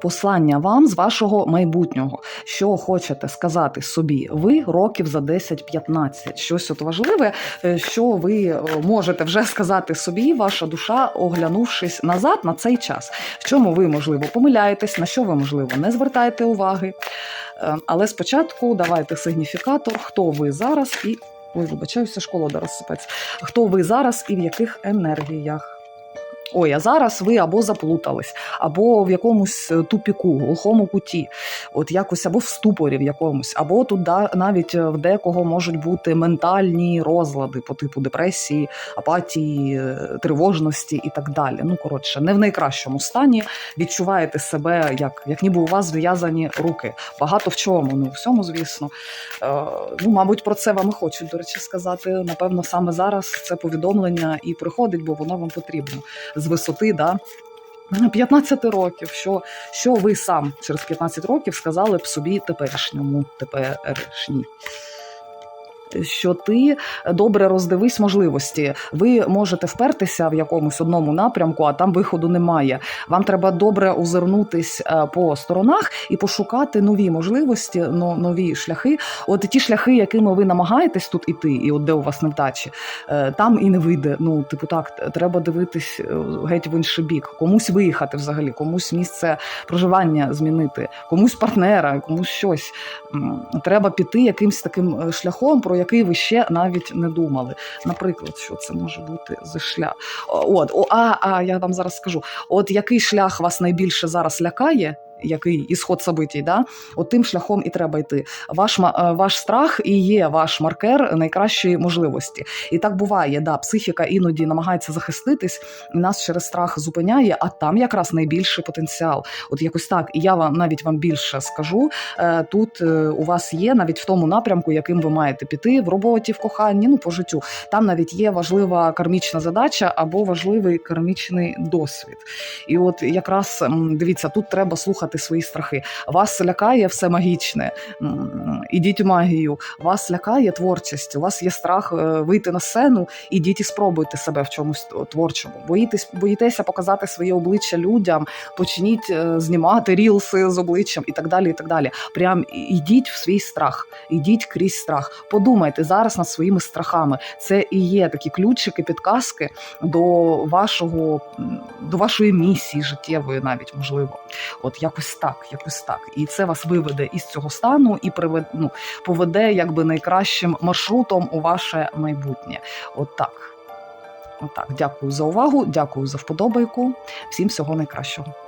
послання вам з вашого майбутнього, що хочете сказати собі ви років за 10-15. Щось от важливе, е, що ви е, можете вже сказати собі, ваша душа, оглянувшись назад на цей час. В чому ви, можливо, помиляєтесь, на що ви, можливо, не звертаєте уваги. Е, Але спочатку давайте сигніфікатор, хто ви зараз і. Ой, вибачаюся, школода розсипеться. Хто ви зараз і в яких енергіях? Ой, а зараз ви або заплутались, або в якомусь е, тупіку, глухому куті, от якось або в ступорі в якомусь, або тут да, навіть е, в декого можуть бути ментальні розлади по типу депресії, апатії, е, тривожності і так далі. Ну коротше, не в найкращому стані. Відчуваєте себе, як, як ніби у вас зв'язані руки. Багато в чому, не у всьому, звісно. Е, ну, мабуть, про це вам і хочуть, до речі, сказати. Напевно, саме зараз це повідомлення і приходить, бо воно вам потрібно висоти, да. 15 років, що, що ви сам через 15 років сказали б собі теперішньому, теперішній. Що ти добре роздивись можливості. Ви можете впертися в якомусь одному напрямку, а там виходу немає. Вам треба добре озирнутись е, по сторонах і пошукати нові можливості, но- нові шляхи. От ті шляхи, якими ви намагаєтесь тут іти, і от де у вас невдачі, е, там і не вийде. Ну, типу, так, треба дивитись е, геть в інший бік, комусь виїхати взагалі, комусь місце проживання змінити, комусь партнера, комусь щось. Треба піти якимсь таким шляхом, про який ви ще навіть не думали. Наприклад, що це може бути за шлях? От, о, а, а я вам зараз скажу: от який шлях вас найбільше зараз лякає? Який ісход событій, да? От тим шляхом і треба йти. Ваш, е, ваш страх і є ваш маркер найкращої можливості. І так буває, да, психіка іноді намагається захиститись, і нас через страх зупиняє, а там якраз найбільший потенціал. От якось так. І я вам навіть вам більше скажу. Е, Тут е, у вас є навіть в тому напрямку, яким ви маєте піти в роботі, в коханні, ну по життю. Там навіть є важлива кармічна задача або важливий кармічний досвід. І от якраз дивіться, тут треба слухати свої страхи. Вас лякає все магічне. Ідіть у магію, вас лякає творчість. У вас є страх е, вийти на сцену, ідіть і спробуйте себе в чомусь творчому. Боїтесь, боїтеся показати своє обличчя людям, почніть е, знімати рілси з обличчям і так далі. І так далі. Прям ідіть в свій страх, ідіть крізь страх. Подумайте зараз над своїми страхами. Це і є такі ключики, підказки до вашого до вашої місії життєвої, навіть можливо. От якось так, якось так. І це вас виведе із цього стану і приведе, ну, поведе якби найкращим маршрутом у ваше майбутнє. От так. От так. Дякую за увагу, дякую за вподобайку. Всім всього найкращого.